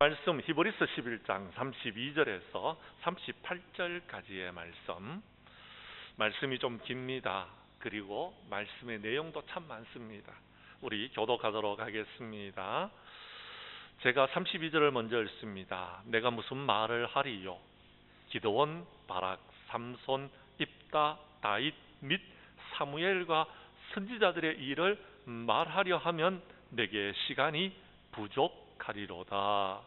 말씀 히브리서 11장 32절에서 38절까지의 말씀. 말씀이 좀 깁니다. 그리고 말씀의 내용도 참 많습니다. 우리 교독하도록 하겠습니다. 제가 32절을 먼저 읽습니다. 내가 무슨 말을 하리요? 기도원, 바락, 삼손, 입다, 다윗 및 사무엘과 선지자들의 일을 말하려 하면 내게 시간이 부족 하리로다.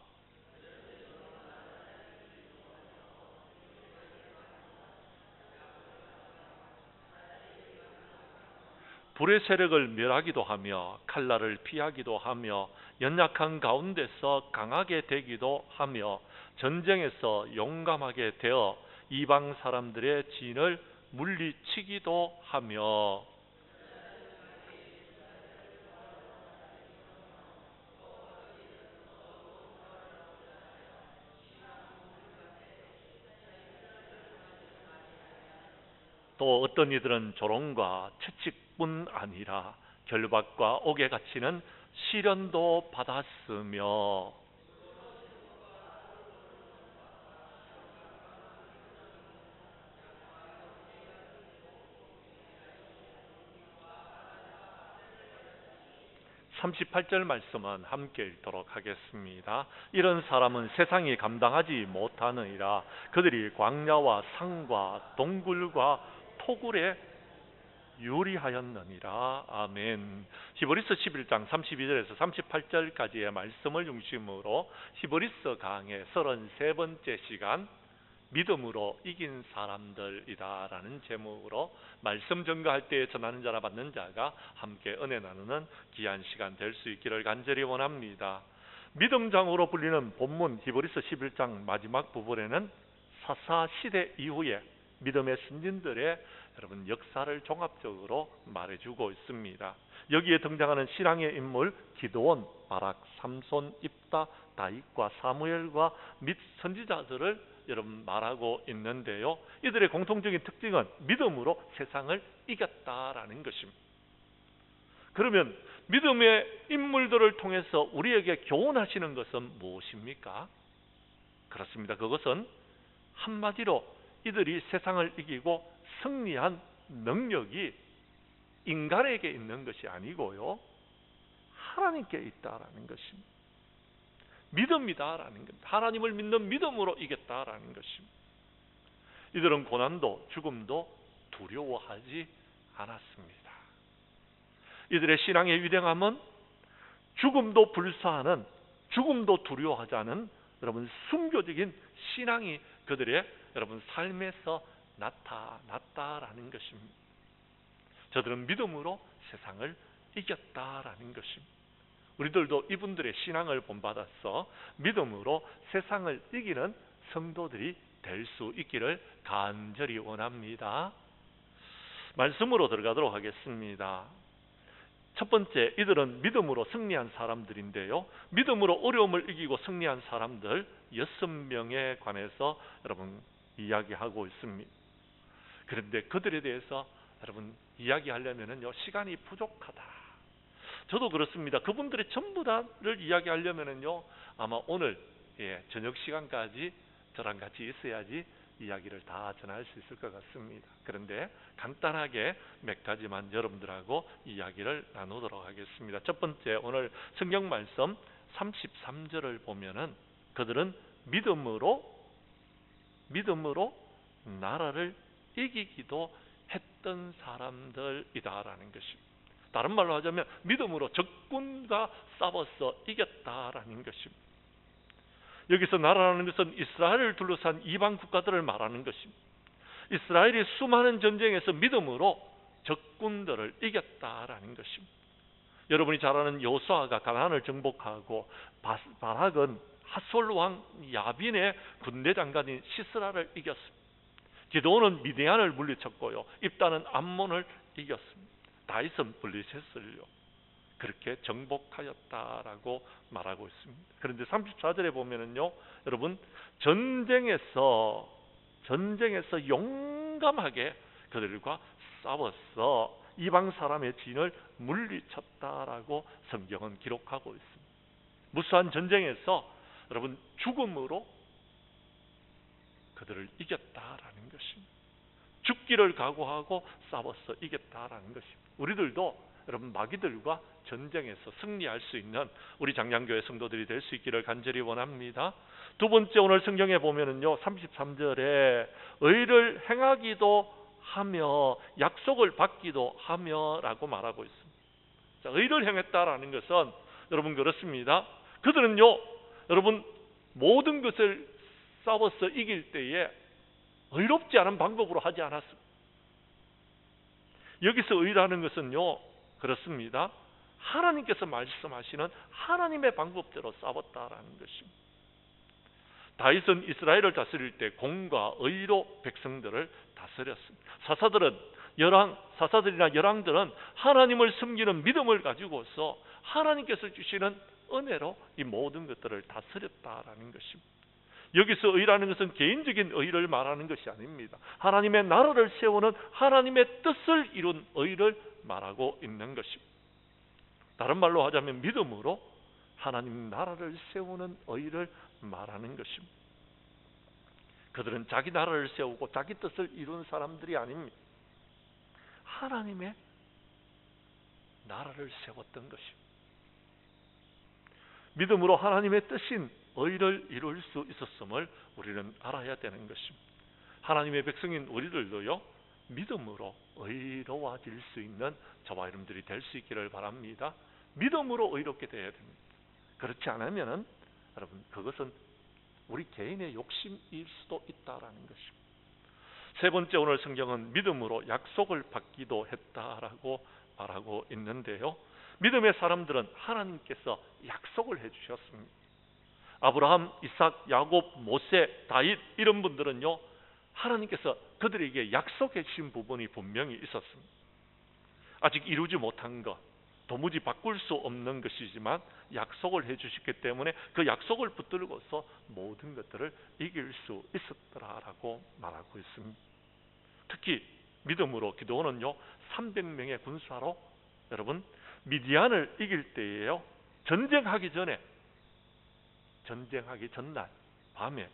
불의 세력을 멸하기도 하며 칼날을 피하기도 하며 연약한 가운데서 강하게 되기도 하며 전쟁에서 용감하게 되어 이방 사람들의 진을 물리치기도 하며 또 어떤 이들은 조롱과 채찍뿐 아니라 결박과 옥에 갇히는 시련도 받았으며 (38절) 말씀은 함께 읽도록 하겠습니다. 이런 사람은 세상이 감당하지 못하느니라 그들이 광야와 산과 동굴과 토굴에 유리하였느니라. 아멘. 히브리서 11장 32절에서 38절까지의 말씀을 중심으로 히브리서 강의 33번째 시간 믿음으로 이긴 사람들이다라는 제목으로 말씀 전가할 때 전하는 자라 받는 자가 함께 은혜 나누는 귀한 시간 될 수 있기를 간절히 원합니다. 믿음장으로 불리는 본문 히브리서 11장 마지막 부분에는 사사 시대 이후에 믿음의 선진들의 여러분 역사를 종합적으로 말해주고 있습니다. 여기에 등장하는 신앙의 인물 기도원, 바락, 삼손, 입다, 다윗과 사무엘과 및 선지자들을 여러분 말하고 있는데요. 이들의 공통적인 특징은 믿음으로 세상을 이겼다라는 것입니다. 그러면 믿음의 인물들을 통해서 우리에게 교훈하시는 것은 무엇입니까? 그렇습니다. 그것은 한마디로 이들이 세상을 이기고 승리한 능력이 인간에게 있는 것이 아니고요. 하나님께 있다라는 것입니다. 믿음이다라는 겁니다. 하나님을 믿는 믿음으로 이겼다라는 것입니다. 이들은 고난도 죽음도 두려워하지 않았습니다. 이들의 신앙의 위대함은 죽음도 불사하는 죽음도 두려워하지 않은 여러분 순교적인 신앙이 그들의 여러분 삶에서 나타났다라는 것입니다. 저들은 믿음으로 세상을 이겼다라는 것입니다. 우리들도 이분들의 신앙을 본받아서 믿음으로 세상을 이기는 성도들이 될 수 있기를 간절히 원합니다. 말씀으로 들어가도록 하겠습니다. 첫 번째, 이들은 믿음으로 승리한 사람들인데요. 믿음으로 어려움을 이기고 승리한 사람들 여섯 명에 관해서 여러분 이야기하고 있습니다. 그런데 그들에 대해서 여러분 이야기하려면요 시간이 부족하다. 저도 그렇습니다. 그분들의 전부 다를 이야기하려면요 아마 오늘 예, 저녁 시간까지 저랑 같이 있어야지 이야기를 다 전할 수 있을 것 같습니다. 그런데 간단하게 몇 가지만 여러분들하고 이야기를 나누도록 하겠습니다. 첫 번째 오늘 성경 말씀 33절을 보면은 그들은 믿음으로 믿음으로 나라를 이기기도 했던 사람들이다라는 것입니다. 다른 말로 하자면 믿음으로 적군과 싸워서 이겼다라는 것입니다. 여기서 나라라는 것은 이스라엘을 둘러싼 이방 국가들을 말하는 것입니다. 이스라엘이 수많은 전쟁에서 믿음으로 적군들을 이겼다라는 것입니다. 여러분이 잘 아는 요수아가 가나안을 정복하고 바락은 하솔 왕 야빈의 군대 장관인 시스라를 이겼습니다. 기도는 미디안을 물리쳤고요. 입다는 암몬을 이겼습니다. 다윗은 블리셋을요. 그렇게 정복하였다라고 말하고 있습니다. 그런데 34절에 보면은요. 여러분 전쟁에서 전쟁에서 용감하게 그들과 싸워서 이방 사람의 진을 물리쳤다라고 성경은 기록하고 있습니다. 무수한 전쟁에서 여러분 죽음으로 그들을 이겼다라는 것입니다. 죽기를 각오하고 싸워서 이겼다라는 것입니다. 우리들도 여러분 마귀들과 전쟁에서 승리할 수 있는 우리 장량교회 성도들이 될 수 있기를 간절히 원합니다. 두 번째 오늘 성경에 보면은요 33절에 의를 행하기도 하며 약속을 받기도 하며라고 말하고 있습니다. 자, 의를 행했다라는 것은 여러분 그렇습니다. 그들은요 여러분 모든 것을 싸워서 이길 때에 의롭지 않은 방법으로 하지 않았습니다. 여기서 의라는 것은요 그렇습니다. 하나님께서 말씀하시는 하나님의 방법대로 싸웠다라는 것입니다. 다윗은 이스라엘을 다스릴 때 공과 의로 백성들을 다스렸습니다. 사사들은 열왕 사사들이나 열왕들은 하나님을 섬기는 믿음을 가지고서 하나님께서 주시는 은혜로 이 모든 것들을 다스렸다라는 것입니다. 여기서 의라는 것은 개인적인 의를 말하는 것이 아닙니다. 하나님의 나라를 세우는 하나님의 뜻을 이룬 의를 말하고 있는 것입니다. 다른 말로 하자면 믿음으로 하나님 나라를 세우는 의를 말하는 것입니다. 그들은 자기 나라를 세우고 자기 뜻을 이룬 사람들이 아닙니다. 하나님의 나라를 세웠던 것입니다. 믿음으로 하나님의 뜻인 의를 이룰 수 있었음을 우리는 알아야 되는 것입니다. 하나님의 백성인 우리들도요 믿음으로 의로워질 수 있는 저와 여러분들이 될 수 있기를 바랍니다. 믿음으로 의롭게 되어야 됩니다. 그렇지 않으면은 여러분 그것은 우리 개인의 욕심일 수도 있다라는 것입니다. 세 번째 오늘 성경은 믿음으로 약속을 받기도 했다라고 말하고 있는데요. 믿음의 사람들은 하나님께서 약속을 해 주셨습니다. 아브라함, 이삭, 야곱, 모세, 다윗 이런 분들은요. 하나님께서 그들에게 약속해 주신 부분이 분명히 있었습니다. 아직 이루지 못한 것, 도무지 바꿀 수 없는 것이지만 약속을 해 주셨기 때문에 그 약속을 붙들고서 모든 것들을 이길 수 있었더라라고 말하고 있습니다. 특히 믿음으로 기도원은요 300명의 군사로 여러분 미디안을 이길 때에요 전쟁하기 전에 전쟁하기 전날 밤에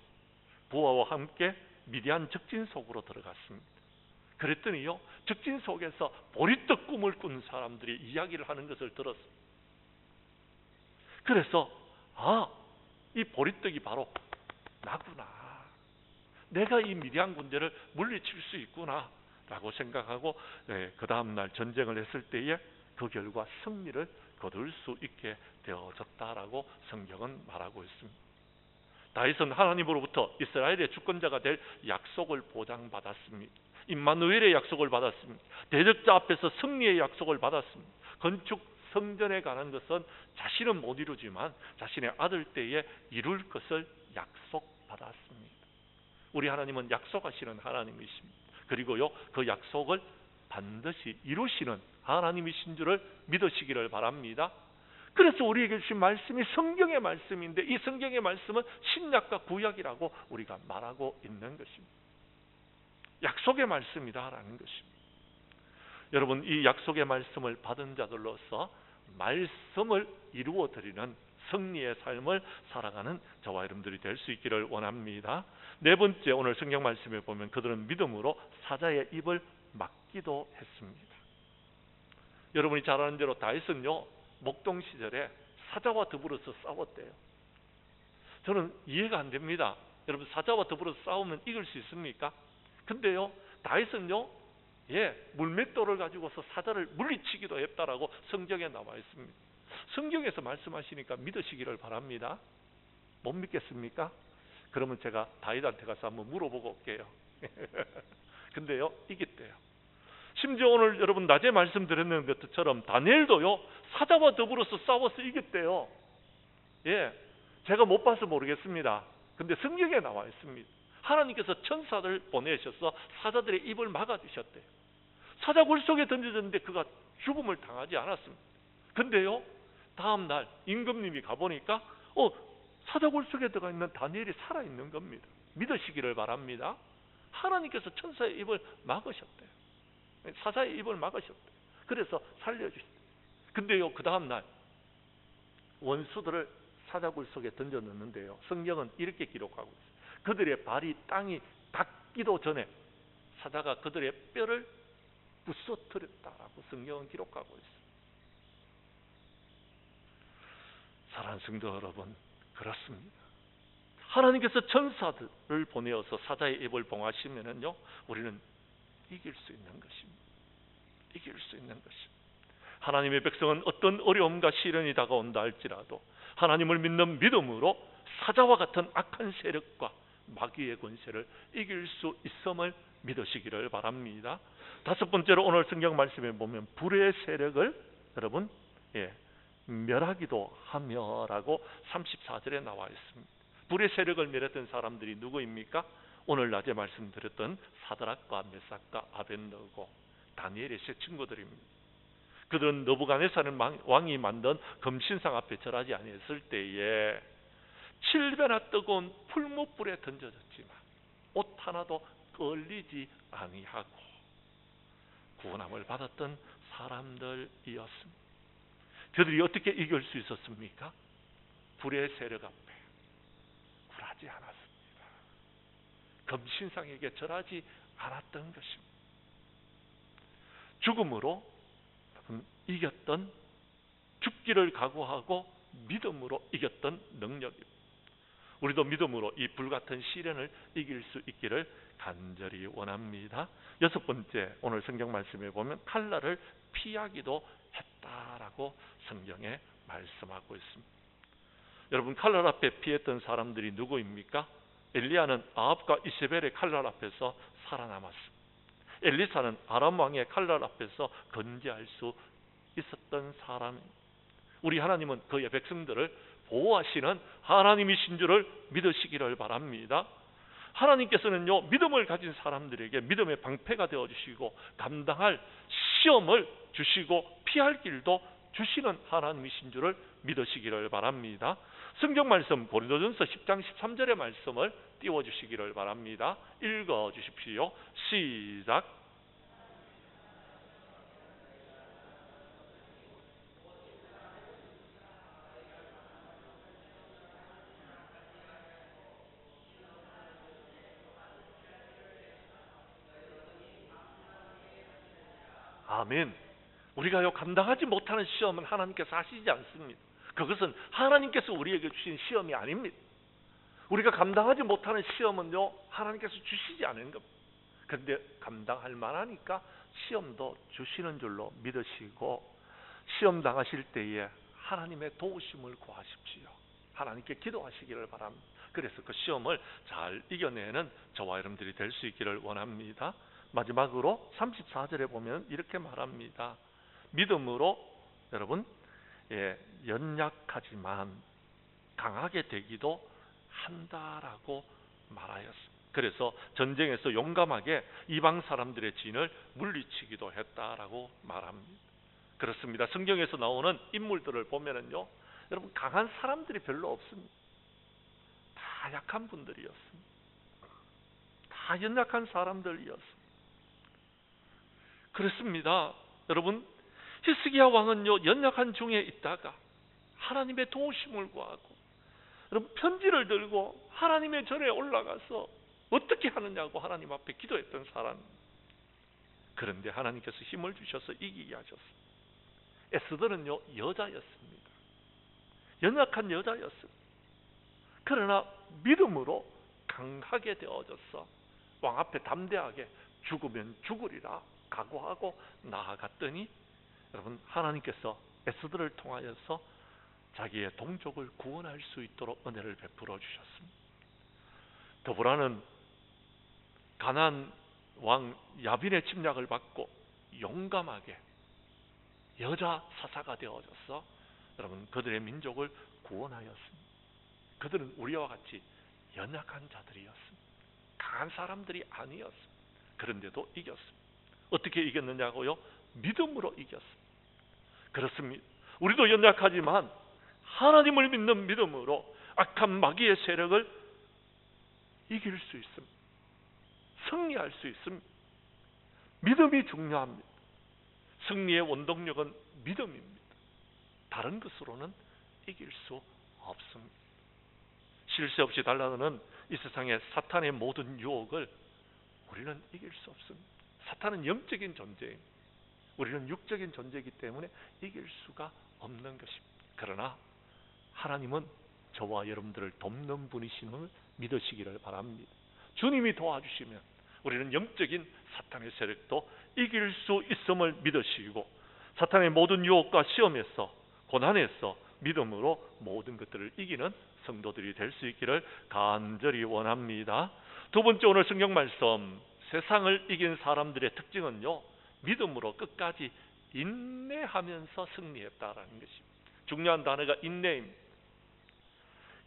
부하와 함께 미디안 적진 속으로 들어갔습니다. 그랬더니요 적진 속에서 보리떡 꿈을 꾼 사람들이 이야기를 하는 것을 들었습니다. 그래서 아, 이 보리떡이 바로 나구나. 내가 이 미디안 군대를 물리칠 수 있구나라고 생각하고 네, 그 다음 날 전쟁을 했을 때에 그 결과 승리를 거둘 수 있게 되어졌다라고 성경은 말하고 있습니다. 다윗은 하나님으로부터 이스라엘의 주권자가 될 약속을 보장받았습니다. 임마누엘의 약속을 받았습니다. 대적자 앞에서 승리의 약속을 받았습니다. 건축 성전에 관한 것은 자신은 못 이루지만 자신의 아들 때에 이룰 것을 약속받았습니다. 우리 하나님은 약속하시는 하나님이십니다. 그리고요 그 약속을 반드시 이루시는 하나님이신 줄을 믿으시기를 바랍니다. 그래서 우리에게 주신 말씀이 성경의 말씀인데 이 성경의 말씀은 신약과 구약이라고 우리가 말하고 있는 것입니다. 약속의 말씀이다라는 것입니다. 여러분 이 약속의 말씀을 받은 자들로서 말씀을 이루어 드리는 승리의 삶을 살아가는 저와 여러분들이 될 수 있기를 원합니다. 네 번째 오늘 성경 말씀에 보면 그들은 믿음으로 사자의 입을 막기도 했습니다. 여러분이 잘 아는 대로 다윗은요 목동 시절에 사자와 더불어서 싸웠대요. 저는 이해가 안 됩니다. 여러분 사자와 더불어서 싸우면 이길 수 있습니까? 근데요 다윗은요 예 물맷돌을 가지고서 사자를 물리치기도 했다라고 성경에 나와 있습니다. 성경에서 말씀하시니까 믿으시기를 바랍니다. 못 믿겠습니까? 그러면 제가 다윗한테 가서 한번 물어보고 올게요. 근데요 이겼대요. 심지어 오늘 여러분 낮에 말씀드렸는 것처럼 다니엘도요 사자와 더불어서 싸워서 이겼대요. 예, 제가 못 봐서 모르겠습니다. 근데 성경에 나와 있습니다. 하나님께서 천사를 보내셔서 사자들의 입을 막아주셨대요. 사자 굴 속에 던져졌는데 그가 죽음을 당하지 않았습니다. 근데요 다음 날 임금님이 가보니까 어 사자 굴 속에 들어가 있는 다니엘이 살아 있는 겁니다. 믿으시기를 바랍니다. 하나님께서 천사의 입을 막으셨대요. 사자의 입을 막으셨대요. 그래서 살려주셨대요. 근데요, 그 다음날 원수들을 사자굴 속에 던져 넣는데요. 성경은 이렇게 기록하고 있어요. 그들의 발이 땅이 닿기도 전에 사자가 그들의 뼈를 부숴뜨렸다라고 성경은 기록하고 있어요. 사랑하는 성도 여러분, 그렇습니다. 하나님께서 천사들을 보내어서 사자의 입을 봉하시면은요, 우리는 이길 수 있는 것입니다. 이길 수 있는 것입니다. 하나님의 백성은 어떤 어려움과 시련이 다가온다 할지라도 하나님을 믿는 믿음으로 사자와 같은 악한 세력과 마귀의 권세를 이길 수 있음을 믿으시기를 바랍니다. 다섯 번째로 오늘 성경 말씀에 보면 불의 세력을 여러분 예, 멸하기도 하며라고 34절에 나와 있습니다. 불의 세력을 멸했던 사람들이 누구입니까? 오늘 낮에 말씀드렸던 사드락과 메삭과 아벤너고 다니엘의 세 친구들입니다. 그들은 너부갓네살은 왕이 만든 금신상 앞에 절하지 아니했을 때에 칠배나 뜨거운 풀무불에 던져졌지만 옷 하나도 끌리지 아니하고 구원함을 받았던 사람들이었습니다. 그들이 어떻게 이길 수 있었습니까? 불의 세력 앞에 굴하지 않았습니다. 금신상에게 절하지 않았던 것입니다. 죽음으로 이겼던 죽기를 각오하고 믿음으로 이겼던 능력입니다. 우리도 믿음으로 이 불같은 시련을 이길 수 있기를 간절히 원합니다. 여섯 번째 오늘 성경 말씀에 보면 칼날을 피하기도 했다라고 성경에 말씀하고 있습니다. 여러분 칼날 앞에 피했던 사람들이 누구입니까? 엘리야는 아합과 이세벨의 칼날 앞에서 살아남았습니다. 엘리사는 아람 왕의 칼날 앞에서 건재할 수 있었던 사람. 우리 하나님은 그의 백성들을 보호하시는 하나님이신 줄을 믿으시기를 바랍니다. 하나님께서는요 믿음을 가진 사람들에게 믿음의 방패가 되어 주시고 감당할 시험을 주시고 피할 길도 주시는 하나님이신 줄을 믿으시기를 바랍니다. 성경 말씀 고린도전서 10장 13절의 말씀을 띄워 주시기를 바랍니다. 읽어 주십시오. 시작. 아멘. 우리가요 감당하지 못하는 시험은 하나님께서 하시지 않습니다. 그것은 하나님께서 우리에게 주신 시험이 아닙니다. 우리가 감당하지 못하는 시험은요 하나님께서 주시지 않은 겁니다. 그런데 감당할 만하니까 시험도 주시는 줄로 믿으시고 시험 당하실 때에 하나님의 도우심을 구하십시오. 하나님께 기도하시기를 바랍니다. 그래서 그 시험을 잘 이겨내는 저와 여러분들이 될 수 있기를 원합니다. 마지막으로 34절에 보면 이렇게 말합니다. 믿음으로 여러분 예, 연약하지만 강하게 되기도 한다라고 말하였습니다. 그래서 전쟁에서 용감하게 이방 사람들의 진을 물리치기도 했다라고 말합니다. 그렇습니다. 성경에서 나오는 인물들을 보면은요, 여러분 강한 사람들이 별로 없습니다. 다 약한 분들이었습니다. 다 연약한 사람들이었습니다. 그렇습니다. 여러분 히스기야 왕은요 연약한 중에 있다가 하나님의 도우심을 구하고 여러분 편지를 들고 하나님의 절에 올라가서 어떻게 하느냐고 하나님 앞에 기도했던 사람. 그런데 하나님께서 힘을 주셔서 이기게 하셨습니다. 에스더는요 여자였습니다. 연약한 여자였습니다. 그러나 믿음으로 강하게 되어져서 왕 앞에 담대하게 죽으면 죽으리라 각오하고 나아갔더니 여러분 하나님께서 에스더를 통하여서 자기의 동족을 구원할 수 있도록 은혜를 베풀어 주셨습니다. 더불어는 가난 왕 야빈의 침략을 받고 용감하게 여자 사사가 되어져서 여러분 그들의 민족을 구원하였습니다. 그들은 우리와 같이 연약한 자들이었습니다. 강한 사람들이 아니었습니다. 그런데도 이겼습니다. 어떻게 이겼느냐고요? 믿음으로 이겼습니다. 그렇습니다. 우리도 연약하지만 하나님을 믿는 믿음으로 악한 마귀의 세력을 이길 수 있습니다. 승리할 수 있습니다. 믿음이 중요합니다. 승리의 원동력은 믿음입니다. 다른 것으로는 이길 수 없습니다. 쉴새 없이 달라드는 이 세상의 사탄의 모든 유혹을 우리는 이길 수 없습니다. 사탄은 영적인 존재입니다. 우리는 육적인 존재이기 때문에 이길 수가 없는 것입니다. 그러나 하나님은 저와 여러분들을 돕는 분이심을 믿으시기를 바랍니다. 주님이 도와주시면 우리는 영적인 사탄의 세력도 이길 수 있음을 믿으시고 사탄의 모든 유혹과 시험에서 고난에서 믿음으로 모든 것들을 이기는 성도들이 될 수 있기를 간절히 원합니다. 두 번째 오늘 성경 말씀 세상을 이긴 사람들의 특징은요 믿음으로 끝까지 인내하면서 승리했다라는 것입니다. 중요한 단어가 인내입니다.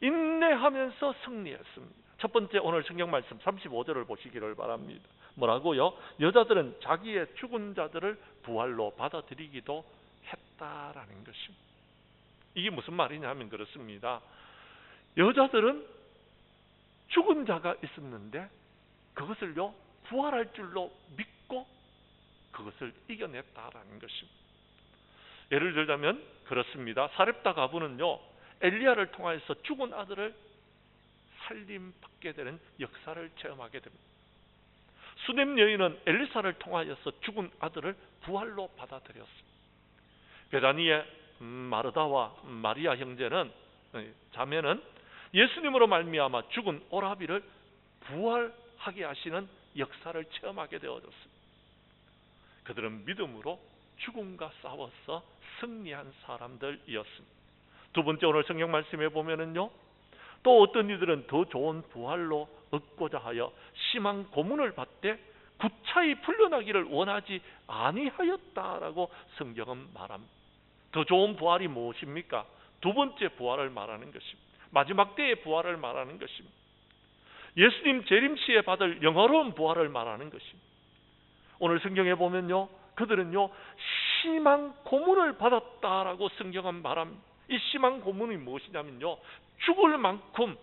인내하면서 승리했습니다. 첫 번째 오늘 성경 말씀 35절을 보시기를 바랍니다. 뭐라고요? 여자들은 자기의 죽은 자들을 부활로 받아들이기도 했다라는 것입니다. 이게 무슨 말이냐면 그렇습니다. 여자들은 죽은 자가 있었는데 그것을요 부활할 줄로 믿고 그것을 이겨냈다라는 것입니다. 예를 들자면 그렇습니다. 사렙다 가부는요 엘리야를 통하여서 죽은 아들을 살림 받게 되는 역사를 체험하게 됩니다. 수넴 여인은 엘리사를 통하여서 죽은 아들을 부활로 받아들였습니다. 베다니의 마르다와 마리아 형제는 자매는 예수님으로 말미암아 죽은 오라비를 부활하게 하시는 역사를 체험하게 되어졌습니다. 그들은 믿음으로 죽음과 싸워서 승리한 사람들이었습니다. 두 번째 오늘 성경 말씀에 보면은요. 또 어떤 이들은 더 좋은 부활로 얻고자 하여 심한 고문을 받되 구차히 풀려나기를 원하지 아니하였다라고 성경은 말합니다. 더 좋은 부활이 무엇입니까? 두 번째 부활을 말하는 것입니다. 마지막 때의 부활을 말하는 것입니다. 예수님 재림시에 받을 영화로운 부활을 말하는 것입니다. 오늘 성경에 보면요. 그들은요. 심한 고문을 받았다라고 성경은 말합니다. 이 심한 고문이 무엇이냐면요. 죽을 만큼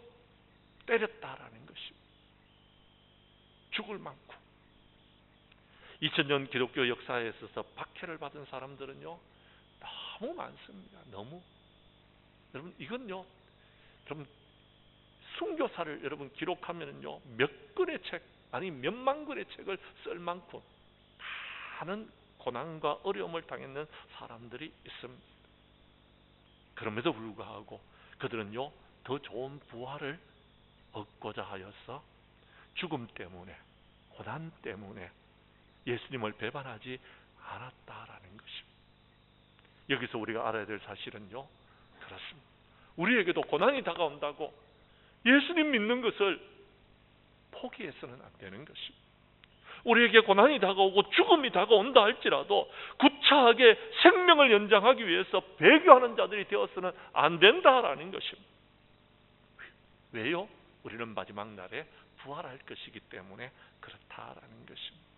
때렸다라는 것입니다. 죽을 만큼. 2000년 기독교 역사에 있어서 박해를 받은 사람들은요. 너무 많습니다. 너무. 여러분 이건요. 여러분 순교사를 여러분 기록하면은요. 몇 권의 책 아니 몇만 권의 책을 쓸 만큼 많은 고난과 어려움을 당했는 사람들이 있습니다. 그럼에도 불구하고 그들은요 더 좋은 부활을 얻고자 하여서 죽음 때문에 고난 때문에 예수님을 배반하지 않았다라는 것입니다. 여기서 우리가 알아야 될 사실은요 그렇습니다. 우리에게도 고난이 다가온다고 예수님 믿는 것을 포기해서는 안 되는 것입니다. 우리에게 고난이 다가오고 죽음이 다가온다 할지라도 구차하게 생명을 연장하기 위해서 배교하는 자들이 되어서는 안 된다라는 것입니다. 왜요? 우리는 마지막 날에 부활할 것이기 때문에 그렇다라는 것입니다.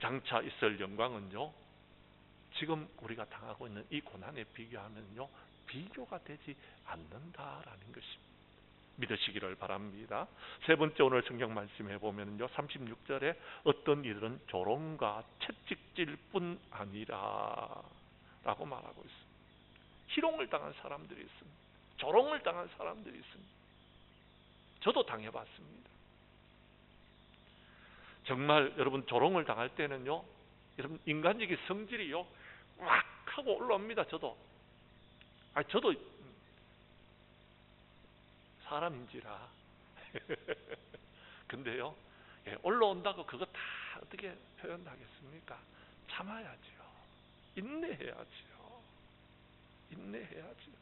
장차 있을 영광은요. 지금 우리가 당하고 있는 이 고난에 비교하면요. 비교가 되지 않는다라는 것입니다. 믿으시기를 바랍니다. 세 번째 오늘 성경 말씀해 보면요. 36절에 어떤 이들은 조롱과 채찍질 뿐 아니라 라고 말하고 있습니다. 희롱을 당한 사람들이 있습니다. 조롱을 당한 사람들이 있습니다. 저도 당해 봤습니다. 정말 여러분 조롱을 당할 때는요. 여러분 인간적인 성질이요. 막 하고 올라옵니다. 저도. 아 저도 사람인지라. 근데요, 예, 올라온다고 그거 다 어떻게 표현하겠습니까? 참아야지요. 인내해야지요. 인내해야지요.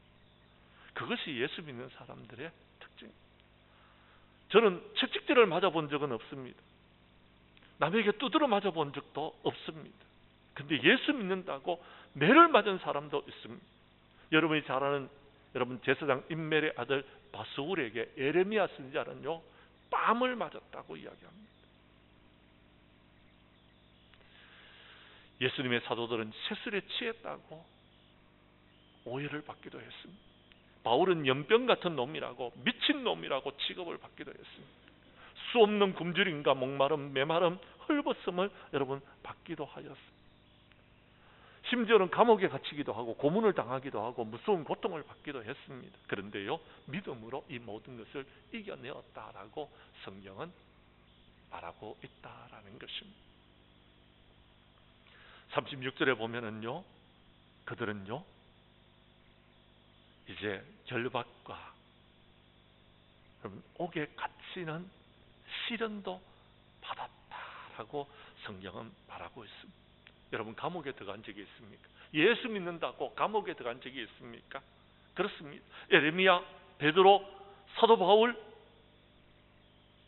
그것이 예수 믿는 사람들의 특징. 저는 채찍질을 맞아본 적은 없습니다. 남에게 두드려 맞아본 적도 없습니다. 근데 예수 믿는다고 매를 맞은 사람도 있습니다. 여러분이 잘 아는 여러분 제사장 인멜의 아들 바스울에게 에레미야 선지자는요 뺨을 맞았다고 이야기합니다. 예수님의 사도들은 세술에 취했다고 오해를 받기도 했습니다. 바울은 연병 같은 놈이라고 미친 놈이라고 취급을 받기도 했습니다. 수 없는 굶주림과 목마름, 메마름, 헐벗음을 여러분 받기도 하였습니다. 심지어는 감옥에 갇히기도 하고 고문을 당하기도 하고 무서운 고통을 받기도 했습니다. 그런데요, 믿음으로 이 모든 것을 이겨내었다라고 성경은 말하고 있다라는 것입니다. 36절에 보면은요, 그들은요, 이제 결박과 옥에 갇히는 시련도 받았다라고 성경은 말하고 있습니다. 여러분 감옥에 들어간 적이 있습니까? 예수 믿는다고 감옥에 들어간 적이 있습니까? 그렇습니다. 에레미야, 베드로, 사도 바울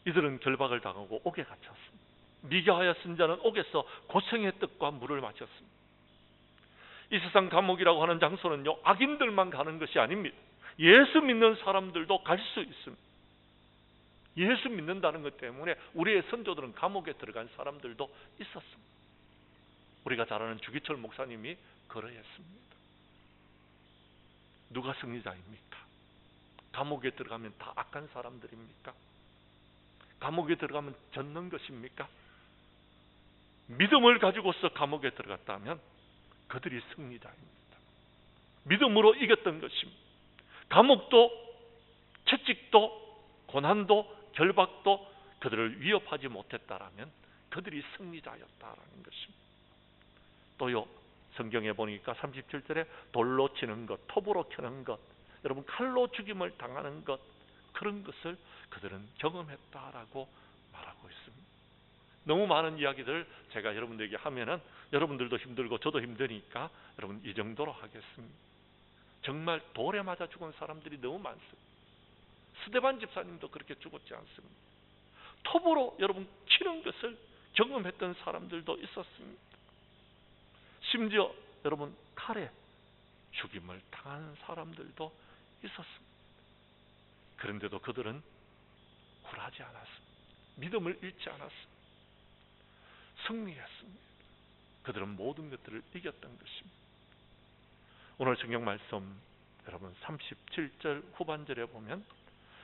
이들은 결박을 당하고 옥에 갇혔습니다. 미가하여 선자는 옥에서 고생의 뜻과 물을 마셨습니다. 이 세상 감옥이라고 하는 장소는요 악인들만 가는 것이 아닙니다. 예수 믿는 사람들도 갈 수 있습니다. 예수 믿는다는 것 때문에 우리의 선조들은 감옥에 들어간 사람들도 있었습니다. 우리가 잘 아는 주기철 목사님이 그러했습니다. 누가 승리자입니까? 감옥에 들어가면 다 악한 사람들입니까? 감옥에 들어가면 젖는 것입니까? 믿음을 가지고서 감옥에 들어갔다면 그들이 승리자입니다. 믿음으로 이겼던 것입니다. 감옥도 채찍도 고난도 결박도 그들을 위협하지 못했다라면 그들이 승리자였다라는 것입니다. 또요 성경에 보니까 37절에 돌로 치는 것, 톱으로 켜는 것, 여러분 칼로 죽임을 당하는 것 그런 것을 그들은 경험했다라고 말하고 있습니다. 너무 많은 이야기들 제가 여러분들에게 하면은 여러분들도 힘들고 저도 힘드니까 여러분 이 정도로 하겠습니다. 정말 돌에 맞아 죽은 사람들이 너무 많습니다. 스데반 집사님도 그렇게 죽었지 않습니다. 톱으로 여러분 치는 것을 경험했던 사람들도 있었습니다. 심지어 여러분 칼에 죽임을 당한 사람들도 있었습니다. 그런데도 그들은 굴하지 않았습니다. 믿음을 잃지 않았습니다. 승리했습니다. 그들은 모든 것들을 이겼던 것입니다. 오늘 성경 말씀 여러분 37절 후반절에 보면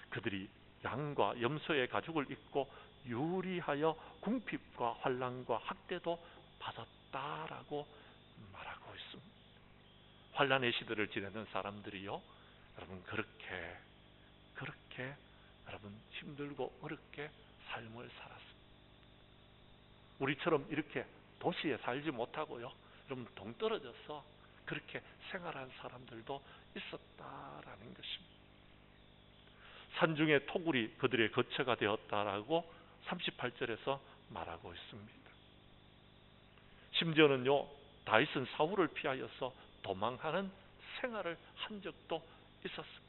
그들이 양과 염소의 가죽을 입고 유리하여 궁핍과 환란과 학대도 받았다라고. 환란의 시대를 지내는 사람들이요, 여러분 그렇게 그렇게 여러분 힘들고 어렵게 삶을 살았습니다. 우리처럼 이렇게 도시에 살지 못하고요, 여러분 동떨어져서 그렇게 생활한 사람들도 있었다라는 것입니다. 산중의 토굴이 그들의 거처가 되었다라고 38절에서 말하고 있습니다. 심지어는요, 다윗은 사울을 피하여서 도망하는 생활을 한 적도 있었습니다.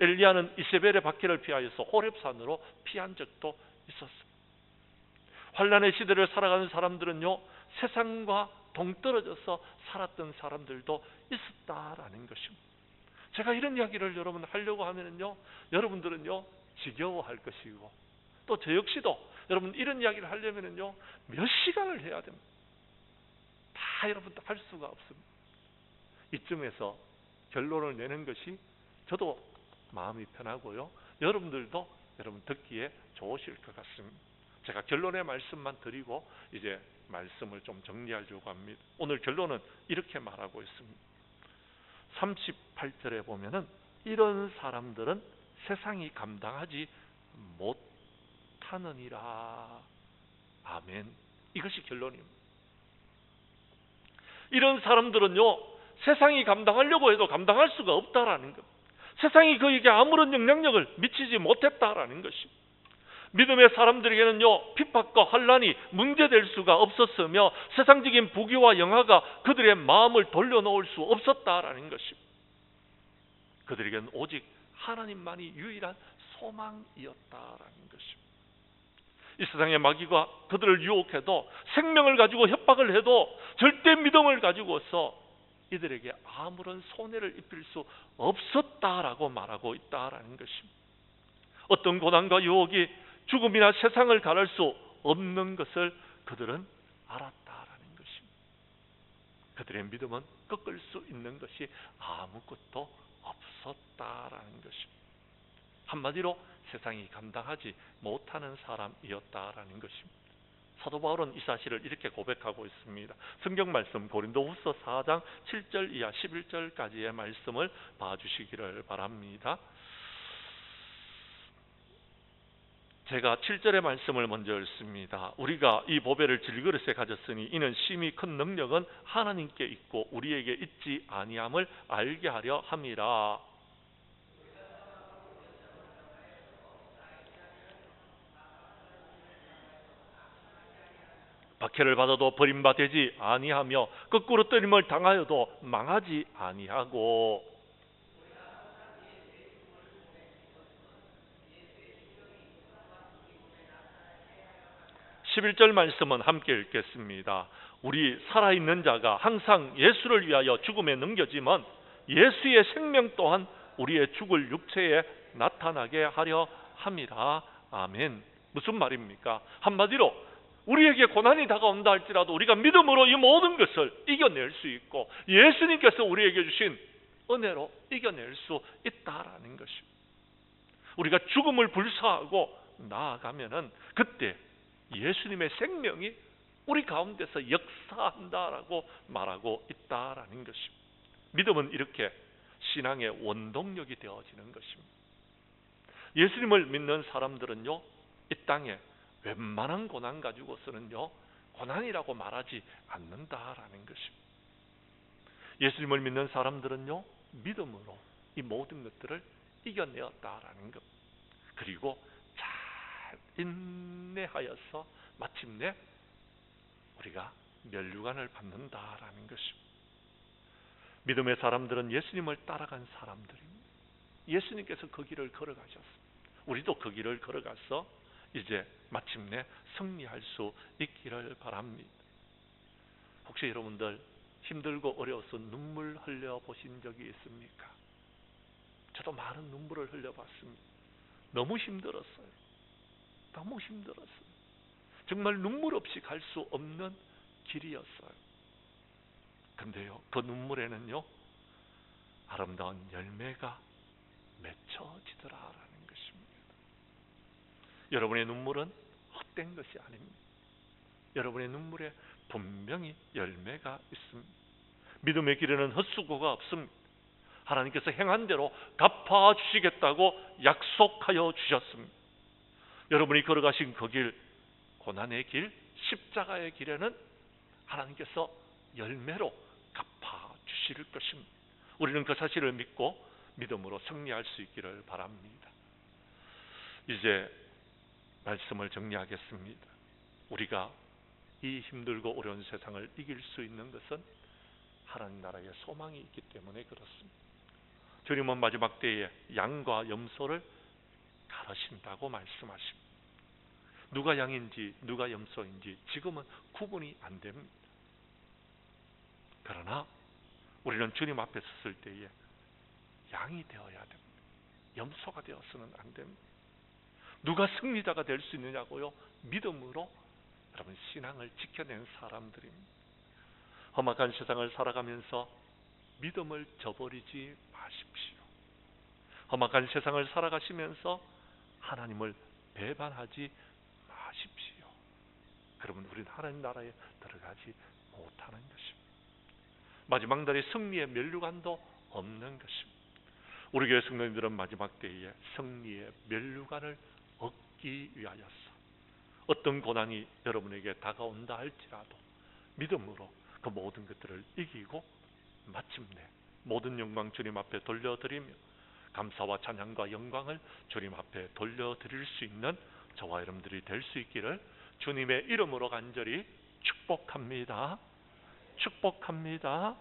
엘리야는 이세벨의 박해를 피하여서 호렙산으로 피한 적도 있었습니다. 환란의 시대를 살아가는 사람들은요, 세상과 동떨어져서 살았던 사람들도 있었다라는 것입니다. 제가 이런 이야기를 여러분 하려고 하면은요, 여러분들은요, 지겨워할 것이고, 또 저 역시도 여러분 이런 이야기를 하려면은요, 몇 시간을 해야 됩니다. 다 여러분도 할 수가 없습니다. 이쯤에서 결론을 내는 것이 저도 마음이 편하고요. 여러분들도 여러분 듣기에 좋으실 것 같습니다. 제가 결론의 말씀만 드리고 이제 말씀을 좀 정리하려고 합니다. 오늘 결론은 이렇게 말하고 있습니다. 38절에 보면은 이런 사람들은 세상이 감당하지 못하느니라. 아멘. 이것이 결론입니다. 이런 사람들은요, 세상이 감당하려고 해도 감당할 수가 없다라는 것. 세상이 그에게 아무런 영향력을 미치지 못했다라는 것입니다. 믿음의 사람들에게는요 핍박과 환란이 문제될 수가 없었으며 세상적인 부귀와 영화가 그들의 마음을 돌려놓을 수 없었다라는 것입니다. 그들에게는 오직 하나님만이 유일한 소망이었다라는 것입니다. 이 세상의 마귀가 그들을 유혹해도 생명을 가지고 협박을 해도 절대 믿음을 가지고서 이들에게 아무런 손해를 입힐 수 없었다라고 말하고 있다라는 것입니다. 어떤 고난과 유혹이 죽음이나 세상을 가를 수 없는 것을 그들은 알았다라는 것입니다. 그들의 믿음은 꺾을 수 있는 것이 아무것도 없었다라는 것입니다. 한마디로 세상이 감당하지 못하는 사람이었다라는 것입니다. 사도 바울은 이 사실을 이렇게 고백하고 있습니다. 성경 말씀 고린도후서 4장 7절 이하 11절까지의 말씀을 봐주시기를 바랍니다. 제가 7절의 말씀을 먼저 읽습니다. 우리가 이 보배를 질그릇에 가졌으니 이는 심히 큰 능력은 하나님께 있고 우리에게 있지 아니함을 알게 하려 함이라. 박해를 받아도 버림받지 아니하며 거꾸로 뜨림을 당하여도 망하지 아니하고 11절 말씀은 함께 읽겠습니다. 우리 살아있는 자가 항상 예수를 위하여 죽음에 넘겨지면 예수의 생명 또한 우리의 죽을 육체에 나타나게 하려 함이라. 아멘. 무슨 말입니까? 한마디로 우리에게 고난이 다가온다 할지라도 우리가 믿음으로 이 모든 것을 이겨낼 수 있고 예수님께서 우리에게 주신 은혜로 이겨낼 수 있다라는 것입니다. 우리가 죽음을 불사하고 나아가면은 그때 예수님의 생명이 우리 가운데서 역사한다라고 말하고 있다라는 것입니다. 믿음은 이렇게 신앙의 원동력이 되어지는 것입니다. 예수님을 믿는 사람들은요, 이 땅에 웬만한 고난 가지고서는요, 고난이라고 말하지 않는다라는 것입니다. 예수님을 믿는 사람들은요, 믿음으로 이 모든 것들을 이겨내었다라는 것. 그리고 잘 인내하여서 마침내 우리가 멸류관을 받는다라는 것입니다. 믿음의 사람들은 예수님을 따라간 사람들입니다. 예수님께서 그 길을 걸어가셨습니다. 우리도 그 길을 걸어가서 이제 마침내 승리할 수 있기를 바랍니다. 혹시 여러분들 힘들고 어려워서 눈물 흘려 보신 적이 있습니까? 저도 많은 눈물을 흘려 봤습니다. 너무 힘들었어요. 너무 힘들었어요. 정말 눈물 없이 갈 수 없는 길이었어요. 근데요, 그 눈물에는요, 아름다운 열매가 것입니다. 여러분의 눈물은 헛된 것이 아닙니다. 여러분의 눈물에 분명히 열매가 있습니다. 믿음의 길에는 헛수고가 없습니다. 하나님께서 행한 대로 갚아 주시겠다고 약속하여 주셨습니다. 여러분이 걸어가신 그 길, 고난의 길, 십자가의 길에는 하나님께서 열매로 갚아 주실 것입니다. 우리는 그 사실을 믿고 믿음으로 승리할 수 있기를 바랍니다. 이제 말씀을 정리하겠습니다. 우리가 이 힘들고 어려운 세상을 이길 수 있는 것은 하나님 나라의 소망이 있기 때문에 그렇습니다. 주님은 마지막 때에 양과 염소를 가르신다고 말씀하십니다. 누가 양인지 누가 염소인지 지금은 구분이 안 됩니다. 그러나 우리는 주님 앞에 섰을 때에 양이 되어야 됩니다. 염소가 되어서는 안 됩니다. 누가 승리자가 될 수 있느냐고요? 믿음으로 여러분 신앙을 지켜낸 사람들입니다. 험악한 세상을 살아가면서 믿음을 저버리지 마십시오. 험악한 세상을 살아가시면서 하나님을 배반하지 마십시오. 그러면 우리는 하나님 나라에 들어가지 못하는 것입니다. 마지막 날의 승리의 면류관도 없는 것입니다. 우리 교회 성도님들은 마지막 때에 승리의 면류관을 얻기 위하여서 어떤 고난이 여러분에게 다가온다 할지라도 믿음으로 그 모든 것들을 이기고 마침내 모든 영광 주님 앞에 돌려드리며 감사와 찬양과 영광을 주님 앞에 돌려드릴 수 있는 저와 여러분들이 될 수 있기를 주님의 이름으로 간절히 축복합니다. 축복합니다.